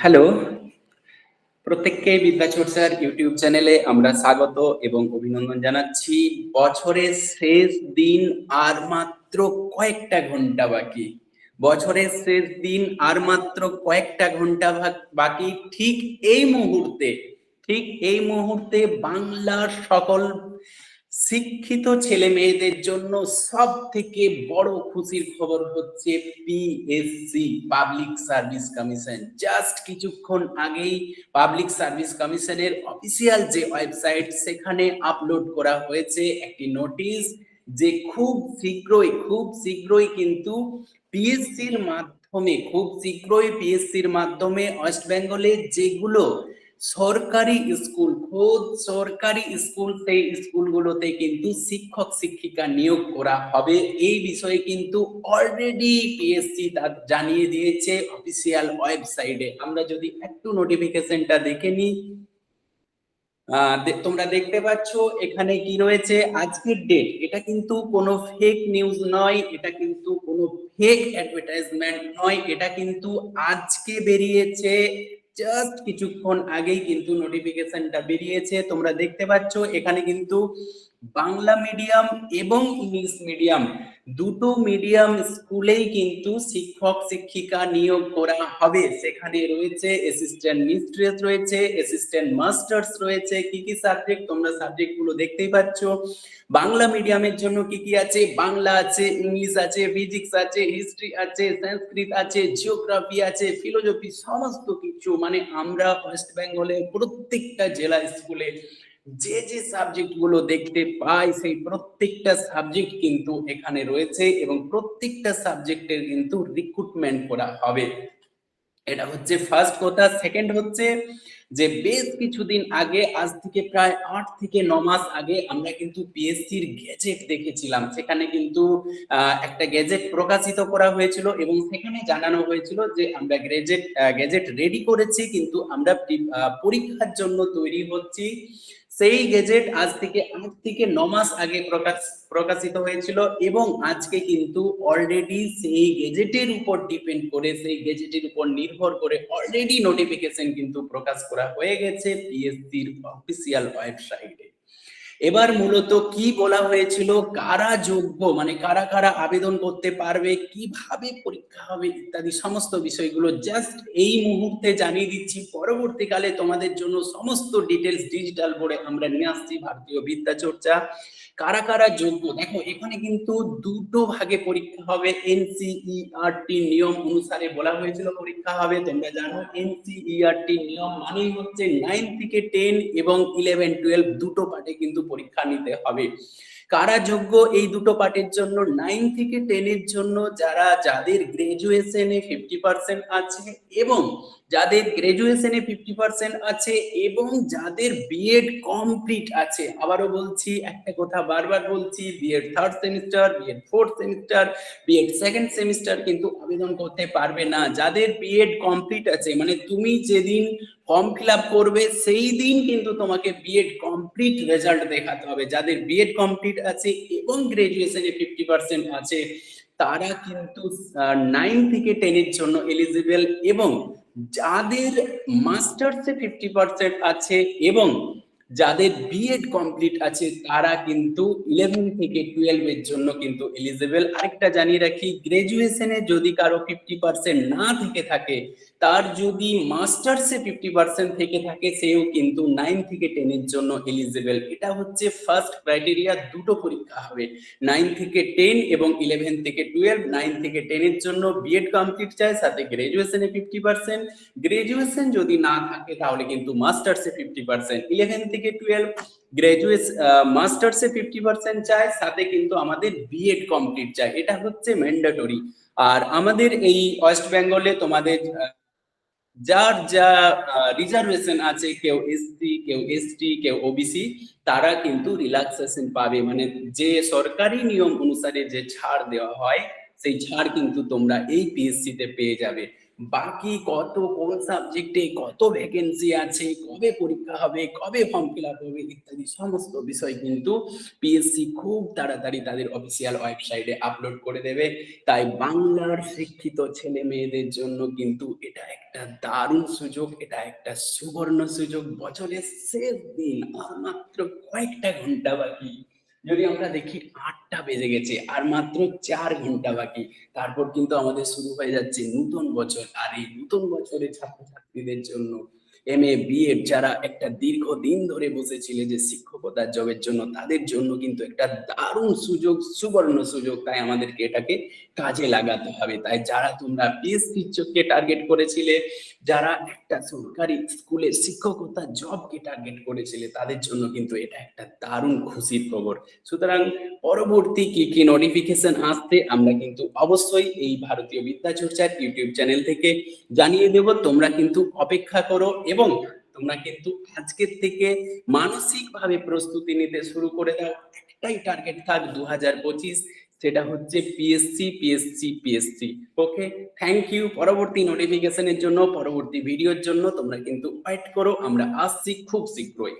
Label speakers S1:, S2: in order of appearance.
S1: Hello প্রত্যেককে বিদ্যাচর্চার YouTube চ্যানেলে আমরা স্বাগত এবং অভিনন্দন জানাচ্ছি। বছরের শেষ দিন আর মাত্র কয়েকটা ঘণ্টা বাকি। বছরের শেষ দিন আর মাত্র কয়েকটা ঘণ্টা বাকি ঠিক এই মুহূর্তে, ঠিক এই মুহূর্তে বাংলার সকল শিক্ষিত ছেলে মেয়েদের জন্য সব থেকে বড় খুশির খবর হচ্ছে PSC public service commission just কিছুক্ষণ আগেই পাবলিক সার্ভিস কমিশনের অফিসিয়াল যে ওয়েবসাইট সেখানে আপলোড করা হয়েছে একটি নোটিশ যে খুব শীঘ্রই খুব শীঘ্রই কিন্তু পিএসসির মাধ্যমে, খুব শীঘ্রই পিএসসির মাধ্যমে ওয়েস্ট বেঙ্গলে যেগুলো সরকারি স্কুল, খোদ সরকারি স্কুল সেই স্কুলগুলোতে কিন্তু শিক্ষক, শিক্ষিকা নিয়োগ করা হবে। এই বিষয়ে কিন্তু অলরেডি পিএসসি জানিয়ে দিয়েছে অফিসিয়াল ওয়েবসাইটে আমরা যদি একটু নোটিফিকেশনটা দেখে নিই তোমরা দেখতে পাচ্ছ এখানে কি রয়েছে? আজকের ডেট এটা কিন্তু কোনো ফেক নিউজ নয়, এটা কিন্তু কোনো ফেক অ্যাডভার্টাইজমেন্ট নয়, এটা কিন্তু আজকে বেরিয়েছে জাস্ট কিছুক্ষণ আগেই কিন্তু নোটিফিকেশনটা বেরিয়েছে। তোমরা দেখতে পাচ্ছ, এখানে কিন্তু বাংলা মিডিয়াম এবং ইংলিশ মিডিয়াম দুটো মিডিয়াম স্কুলেই কিন্তু শিক্ষক, শিক্ষিকা নিয়োগ করা হবে। সেখানে রয়েছে অ্যাসিস্ট্যান্ট মিস্ট্রেস রয়েছে অ্যাসিস্ট্যান্ট মাস্টার্স রয়েছে। কি কি সাবজেক্ট তোমরা সাবজেক্টগুলো দেখতেই পাচ্ছ। বাংলা মিডিয়ামের জন্য কি কি আছে? বাংলা আছে, ইংলিশ আছে ফিজিক্স আছে হিস্ট্রি আছে, সংস্কৃত আছে জিওগ্রাফি আছে ফিলোজফি সমস্ত কিছু। মানে আমরা ওয়েস্ট বেঙ্গলের প্রত্যেকটা জেলা স্কুলে যে যে সাবজেক্টগুলো দেখতে পাই, সেই প্রত্যেকটা সাবজেক্ট কিন্তু এখানে রয়েছে এবং প্রত্যেকটা সাবজেক্টের কিন্তু রিক্রুটমেন্ট করা হবে। এটা হচ্ছে ফার্স্ট কথা। সেকেন্ড হচ্ছে যে বেশ কিছুদিন আগে, আজ থেকে প্রায় আট থেকে ন মাস আগে আমরা কিন্তু পিএসসির গেজেট দেখেছিলাম। সেখানে কিন্তু একটা গেজেট প্রকাশিত করা হয়েছিল এবং সেখানে জানানো হয়েছিল যে আমরা গ্রেজেট গেজেট রেডি করেছি, কিন্তু আমরা পরীক্ষার জন্য তৈরি হচ্ছি। সেই গেজেট আজ থেকে আট থেকে ন মাস আগে প্রকাশ, প্রকাশিত হয়েছিল এবং আজকে কিন্তু অলরেডি সেই গেজেটের উপর ডিপেন্ড করে, সেই গেজেটের উপর নির্ভর করে অলরেডি নোটিফিকেশন কিন্তু প্রকাশ করা হয়ে গেছে পিএসসির অফিসিয়াল ওয়েবসাইটে এবার মূলত কি বলা হয়েছিল? কারা যোগ্য? মানে কারা কারা আবেদন করতে পারবে? কীভাবে পরীক্ষা হবে? ইত্যাদি সমস্ত বিষয়গুলো জাস্ট এই মুহূর্তে জানিয়ে দিচ্ছি। পরবর্তীকালে তোমাদের জন্য সমস্ত ডিটেলস ডিজিটাল বোর্ডে আমরা নিয়ে আসছি ভারতীয় বিদ্যা চর্চা। কারা কারা যোগ্য? দেখো, এখানে কিন্তু দুটো ভাগে পরীক্ষা হবে। এনসিইআরটি নিয়ম অনুসারে বলা হয়েছিল পরীক্ষা হবে। তোমরা জানো এনসিইআরটি নিয়ম মানেই হচ্ছে নাইন থেকে টেন এবং ইলেভেন টুয়েলভ দুটো পার্টে কিন্তু পরীক্ষা নিতে হবে। কারা যোগ্য এই দুটো পার্টের জন্য নাইন থেকে টেনের জন্য যারা যাদের গ্রাজুয়েশনে ফিফটি পার্সেন্ট আছে এবং যাদের গ্রাজুয়েশনে ফিফটি পার্সেন্ট আছে এবং যাদের বিএড কমপ্লিট আছে, আবারও বলছি, একটা কথা বারবার বলছি BEd third semester BEd fourth semester BEd second semester কিন্তু আবেদন করতে পারবে না। যাদের বিএড কমপ্লিট আছে মানে তুমি যেদিন ফর্ম ফিল আপ করবে, সেই দিন কিন্তু তোমাকে বিএড কমপ্লিট রেজাল্ট দেখাতে হবে। যাদের বিএড কমপ্লিট আছে এবং গ্রাজুয়েশনে ফিফটি পার্সেন্ট আছে, তারা কিন্তু নাইন থেকে টেনের জন্য এলিজিবেল এবং যাদের মাস্টার্সে ফিফটি পার্সেন্ট আছে এবং যাদের বিএড কমপ্লিট আছে, তারা কিন্তু ইলেভেন থেকে টুয়েলভ এর জন্য কিন্তু এলিজিবল আরেকটা জানিয়ে রাখি গ্রাজুয়েশনে যদি কারও ফিফটি পার্সেন্ট না থেকে থাকে, তার যদি মাস্টার্সে ফিফটি পার্সেন্ট থেকে থাকে, সেও কিন্তু নাইন থেকে টেনের জন্য এলিজিবল এটা হচ্ছে ফার্স্ট ক্রাইটেরিয়া দুটো পরীক্ষা হবে। নাইন থেকে টেন এবং ইলেভেন থেকে টুয়েলভ নাইন থেকে টেনের জন্য বিএড কমপ্লিট চাই, সাথে গ্রাজুয়েশনে ফিফটি পার্সেন্ট গ্রাজুয়েশন যদি না থাকে, তাহলে কিন্তু মাস্টার্সে ফিফটি পার্সেন্ট ইলেভেন থেকে টুয়েলভ গ্রাজুয়েট মাস্টার্সে ফিফটি পার্সেন্ট চাই সাথে কিন্তু আমাদের বিএড কমপ্লিট চাই এটা হচ্ছে ম্যান্ডেটরি আর আমাদের এই ওয়েস্ট বেঙ্গলে তোমাদের যার যা রিজার্ভেশন আছে, কেউ এসসি কেউ এসটি কেউ ওবিসি তারা কিন্তু রিল্যাক্সেশন পাবে। মানে যে সরকারি নিয়ম অনুসারে যে ছাড় দেওয়া হয়, সেই ছাড় কিন্তু তোমরা এই পিএসসি তে পেয়ে যাবে। বাকি কত, কোন সাবজেক্টে কত ভ্যাকেন্সি আছে, কবে পরীক্ষা হবে, কবে ফর্ম ফিল আপ হবে, ইত্যাদি সমস্ত বিষয় কিন্তু পিএসসি খুব তাড়াতাড়ি তাদের অফিসিয়াল ওয়েবসাইটে আপলোড করে দেবে। তাই বাংলার শিক্ষিত ছেলে মেয়েদের জন্য কিন্তু এটা একটা দারুণ সুযোগ, এটা একটা সুবর্ণ সুযোগ। বছরের শেষ দিন আর মাত্র কয়েকটা ঘণ্টা বাকি। যদি আমরা দেখি আটটা বেজে গেছে আর মাত্র চার ঘণ্টা বাকি, তারপর কিন্তু আমাদের শুরু হয়ে যাচ্ছে নতুন বছর। আর এই নতুন বছরে ছাত্রছাত্রীদের জন্য এম এ বি এড যারা একটা দীর্ঘ দিন ধরে বসেছিল যে শিক্ষকতার জবের জন্য, তাদের জন্য কিন্তু একটা দারুণ সুযোগ, সুবর্ণ সুযোগ তাই আমাদেরকে এটাকে কাজে লাগাতে হবে। তাই যারা তোমরা পিএসসি কে টার্গেট করেছিলে, যারা একটা সরকারি স্কুলে শিক্ষকতা জবকে টার্গেট করেছিলে, তাদের জন্য কিন্তু এটা একটা দারুণ খুশির খবর। সুতরাং পরবর্তী কি কি নোটিফিকেশন আসতে আমরা কিন্তু অবশ্যই এই ভারতীয় বিদ্যা বিদ্যাচর্চার ইউটিউব চ্যানেল থেকে জানিয়ে দেব। তোমরা কিন্তু অপেক্ষা করো এবং তোমরা কিন্তু আজকের থেকে মানসিকভাবে প্রস্তুতি নিতে শুরু করে দাও। একটাই টার্গেট থাক দু হাজার পঁচিশ, সেটা হচ্ছে PSC PSC PSC okay thank you পরবর্তী নোটিফিকেশনের জন্য, পরবর্তী ভিডিওর জন্য তোমরা কিন্তু ওয়েট করো, আমরা আসছি খুব শীঘ্রই।